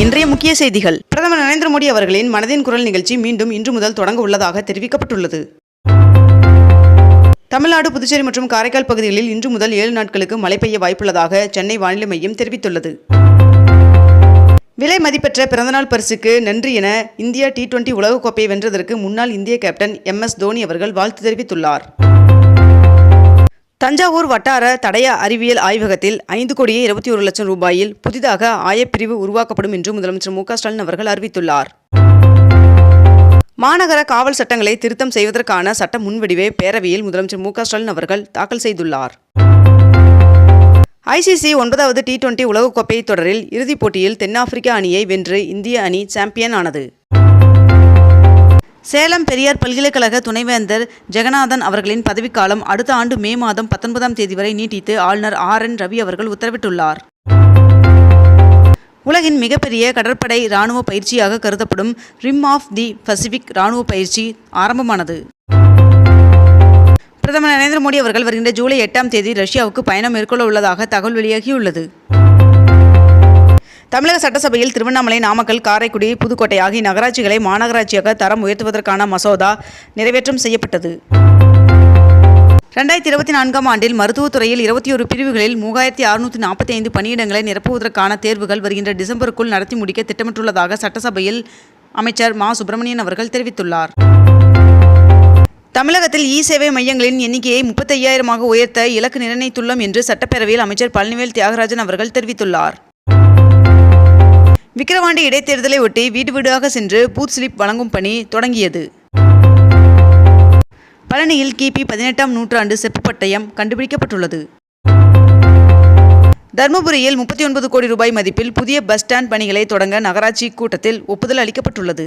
இன்றைய முக்கிய செய்திகள். பிரதமர் நரேந்திர மோடி அவர்களின் மனதின் குரல் நிகழ்ச்சி மீண்டும் இன்று முதல் தொடங்க உள்ளதாக தெரிவிக்கப்பட்டுள்ளது. தமிழ்நாடு புதுச்சேரி மற்றும் காரைக்கால் பகுதிகளில் இன்று முதல் ஏழு நாட்களுக்கு மழை பெய்ய வாய்ப்புள்ளதாக சென்னை வானிலை மையம் தெரிவித்துள்ளது. விலை மதிப்பெற்ற பிறந்தநாள் பரிசுக்கு நன்றி என இந்தியா டி டுவெண்டி உலகக்கோப்பையை வென்றதற்கு முன்னாள் இந்திய கேப்டன் எம் எஸ் தோனி அவர்கள் வாழ்த்து தெரிவித்துள்ளார். தஞ்சாவூர் வட்டார தடய அறிவியல் ஆய்வகத்தில் ஐந்து கோடியே இருபத்தி ஒரு லட்சம் ரூபாயில் புதிதாக ஆயப்பிரிவு உருவாக்கப்படும் என்று முதலமைச்சர் மு ஸ்டாலின் அவர்கள் அறிவித்துள்ளார். மாநகர காவல் சட்டங்களை திருத்தம் செய்வதற்கான சட்ட முன்வடிவை பேரவையில் முதலமைச்சர் மு ஸ்டாலின் அவர்கள் தாக்கல் செய்துள்ளார். ஐசிசி ஒன்பதாவது டி டுவெண்டி உலகக்கோப்பை தொடரில் இறுதிப் போட்டியில் தென்னாப்பிரிக்க அணியை வென்று இந்திய அணி சாம்பியன் ஆனது. சேலம் பெரியார் பல்கலைக்கழக துணைவேந்தர் ஜெகநாதன் அவர்களின் பதவிக்காலம் அடுத்த ஆண்டு மே மாதம் பத்தொன்பதாம் தேதி வரை நீட்டித்து ஆளுநர் ஆர் என் ரவி அவர்கள் உத்தரவிட்டுள்ளார். உலகின் மிகப்பெரிய கடற்படை இராணுவ பயிற்சியாக கருதப்படும் ரிம் ஆஃப் தி பசிபிக் இராணுவ பயிற்சி ஆரம்பமானது. பிரதமர் நரேந்திர மோடி அவர்கள் வருகின்ற ஜூலை எட்டாம் தேதி ரஷ்யாவுக்கு பயணம் மேற்கொள்ள உள்ளதாக தகவல் வெளியாகியுள்ளது. தமிழக சட்டசபையில் திருவண்ணாமலை நாமக்கல் காரைக்குடி புதுக்கோட்டை ஆகிய நகராட்சிகளை மாநகராட்சியாக தரம் உயர்த்துவதற்கான மசோதா நிறைவேற்றம் செய்யப்பட்டது. ரெண்டாயிரத்தி இருபத்தி நான்காம் ஆண்டில் மருத்துவத்துறையில் இருபத்தி ஒரு பிரிவுகளில் மூவாயிரத்தி அறுநூற்றி நாற்பத்தி ஐந்து பணியிடங்களை நிரப்புவதற்கான தேர்வுகள் வருகின்ற டிசம்பருக்குள் நடத்தி முடிக்க திட்டமிட்டுள்ளதாக சட்டசபையில் அமைச்சர் மா. சுப்பிரமணியன் அவர்கள் தெரிவித்துள்ளார். தமிழகத்தில் இ சேவை மையங்களின் எண்ணிக்கையை முப்பத்தையாயிரமாக உயர்த்த இலக்கு நிர்ணயித்துள்ளோம் என்று சட்டப்பேரவையில் அமைச்சர் பழனிவேல் தியாகராஜன் அவர்கள் தெரிவித்துள்ளார். விக்கிரவாண்டி இடைத்தேர்தலை ஒட்டி வீடு வீடாக சென்று பூத் ஸ்லிப் வழங்கும் பணி தொடங்கியது. பழனியில் கிபி பதினெட்டாம் நூற்றாண்டு செப்பு பட்டயம் கண்டுபிடிக்கப்பட்டுள்ளது. தருமபுரியில் முப்பத்தி ஒன்பது கோடி ரூபாய் மதிப்பில் புதிய பஸ் ஸ்டாண்ட் பணிகளை தொடங்க நகராட்சி கூட்டத்தில் ஒப்புதல் அளிக்கப்பட்டுள்ளது.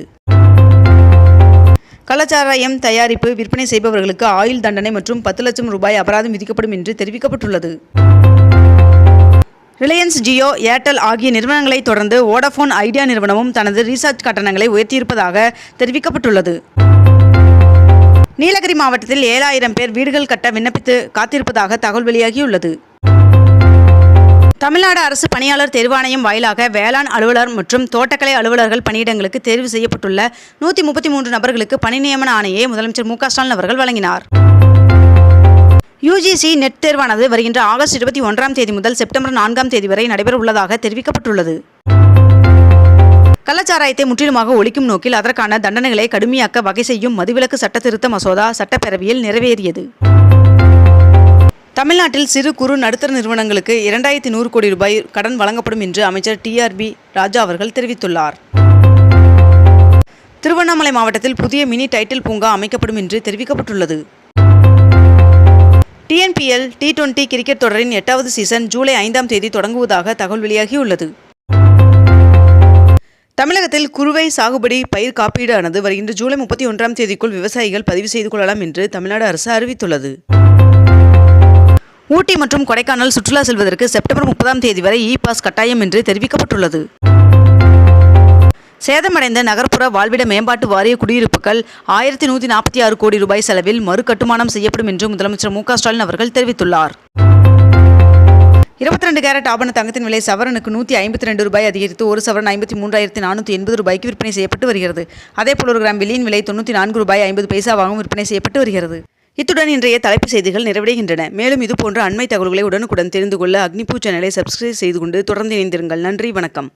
கள்ளச்சாராயம் தயாரிப்பு விற்பனை செய்பவர்களுக்கு ஆயுள் தண்டனை மற்றும் பத்து லட்சம் ரூபாய் அபராதம் விதிக்கப்படும் என்று தெரிவிக்கப்பட்டுள்ளது. ரிலையன்ஸ் ஜியோ ஏர்டெல் ஆகிய நிறுவனங்களை தொடர்ந்து வோடஃபோன் ஐடியா நிறுவனமும் தனது ரீசார்ஜ் கட்டணங்களை உயர்த்தியிருப்பதாக தெரிவிக்கப்பட்டுள்ளது. நீலகிரி மாவட்டத்தில் ஏழாயிரம் பேர் வீடுகள் கட்ட விண்ணப்பித்து காத்திருப்பதாக தகவல் வெளியாகியுள்ளது. தமிழ்நாடு அரசு பணியாளர் தேர்வாணையம் வாயிலாக வேளாண் அலுவலர் மற்றும் தோட்டக்கலை அலுவலர்கள் பணியிடங்களுக்கு தேர்வு செய்யப்பட்டுள்ள நூற்றி முப்பத்தி மூன்று நபர்களுக்கு பணி நியமன ஆணையை முதலமைச்சர் மு க ஸ்டாலின் அவர்கள் வழங்கினார். யுஜிசி நெட் தேர்வானது வருகின்ற ஆகஸ்ட் இருபத்தி ஒன்றாம் தேதி முதல் செப்டம்பர் நான்காம் தேதி வரை நடைபெற உள்ளதாக தெரிவிக்கப்பட்டுள்ளது. கள்ளச்சாராயத்தை முற்றிலுமாக ஒழிக்கும் நோக்கில் அதற்கான தண்டனைகளை கடுமையாக்க வகை செய்யும் மதுவிலக்கு சட்டத்திருத்த மசோதா சட்டப்பேரவையில் நிறைவேறியது. தமிழ்நாட்டில் சிறு குறு நடுத்தர நிறுவனங்களுக்கு இரண்டாயிரத்தி நூறு கோடி ரூபாய் கடன் வழங்கப்படும் என்று அமைச்சர் டிஆர்பி ராஜா அவர்கள் தெரிவித்துள்ளார். திருவண்ணாமலை மாவட்டத்தில் புதிய மினி டைட்டில் பூங்கா அமைக்கப்படும் என்று தெரிவிக்கப்பட்டுள்ளது. டிஎன்பிஎல் டி டுவெண்டி கிரிக்கெட் தொடரின் எட்டாவது சீசன் ஜூலை ஐந்தாம் தேதி தொடங்குவதாக தகவல் வெளியாகியுள்ளது. தமிழகத்தில் குறுவை சாகுபடி பயிர் காப்பீடு ஆனது வருகின்ற ஜூலை முப்பத்தி ஒன்றாம் தேதிக்குள் விவசாயிகள் பதிவு செய்து கொள்ளலாம் என்று தமிழ்நாடு அரசு அறிவித்துள்ளது. ஊட்டி மற்றும் கொடைக்கானல் சுற்றுலா செல்வதற்கு செப்டம்பர் முப்பதாம் தேதி வரை இ பாஸ் கட்டாயம் என்று தெரிவிக்கப்பட்டுள்ளது. சேதமடைந்த நகர்ப்புற வாழ்விட மேம்பாட்டு வாரிய குடியிருப்புகள் ஆயிரத்தி நூற்றி நாற்பத்தி ஆறு கோடி ரூபாய் செலவில் மறு கட்டுமானம் செய்யப்படும் என்று முதலமைச்சர் மு ஸ்டாலின் அவர்கள் தெரிவித்துள்ளார். இருபத்தி ரெண்டு கேரட் ஆபண தங்கத்தின் விலை சவரனுக்கு நூற்றி ஐம்பத்தி ரெண்டு ரூபாய் அதிகரித்து ஒரு சவரன் ஐம்பத்தி மூன்றாயிரத்தி நானூற்றி எண்பது ரூபாய்க்கு விற்பனை செய்யப்பட்டு வருகிறது. அதேபோல் ஒரு கிராம் வெள்ளியின் விலை தொண்ணூற்றி நான்கு ரூபாய் ஐம்பது பைசாவாகவும் விற்பனை செய்யப்பட்டு வருகிறது. இத்துடன் இன்றைய தலைப்புச் செய்திகள் நிறைவடைகின்றன. மேலும் இதுபோன்ற அண்மை தகவல்களை உடனுக்குடன் தெரிந்து கொள்ள அக்னிபூ சேனலை சப்ஸ்கிரைப் செய்து கொண்டு தொடர்ந்து இணைந்திருங்கள். நன்றி வணக்கம்.